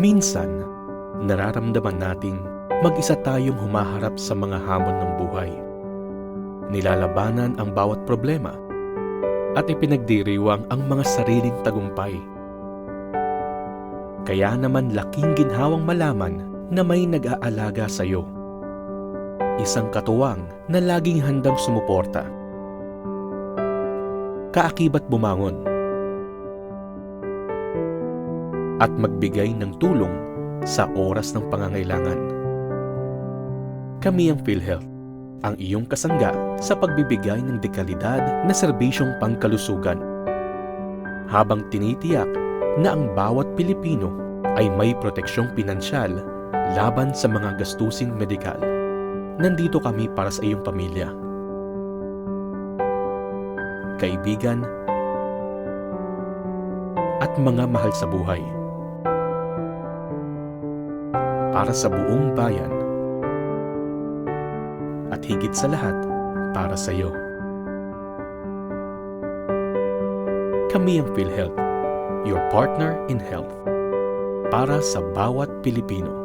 Minsan, nararamdaman nating mag-isa tayong humaharap sa mga hamon ng buhay. Nilalabanan ang bawat problema at ipinagdiriwang ang mga sariling tagumpay. Kaya naman laking ginhawang malaman na may nag-aalaga sa iyo. Isang katuwang na laging handang sumuporta. Kaakibat bumangon. At magbigay ng tulong sa oras ng pangangailangan. Kami ang PhilHealth, ang iyong kasangga sa pagbibigay ng dekalidad na serbisyong pangkalusugan. Habang tinitiyak na ang bawat Pilipino ay may proteksyong pinansyal laban sa mga gastusing medikal. Nandito kami para sa iyong pamilya. Kaibigan at mga mahal sa buhay. Para sa buong bayan at higit sa lahat para sa iyo. Kami ang PhilHealth, your partner in health. Para sa bawat Pilipino.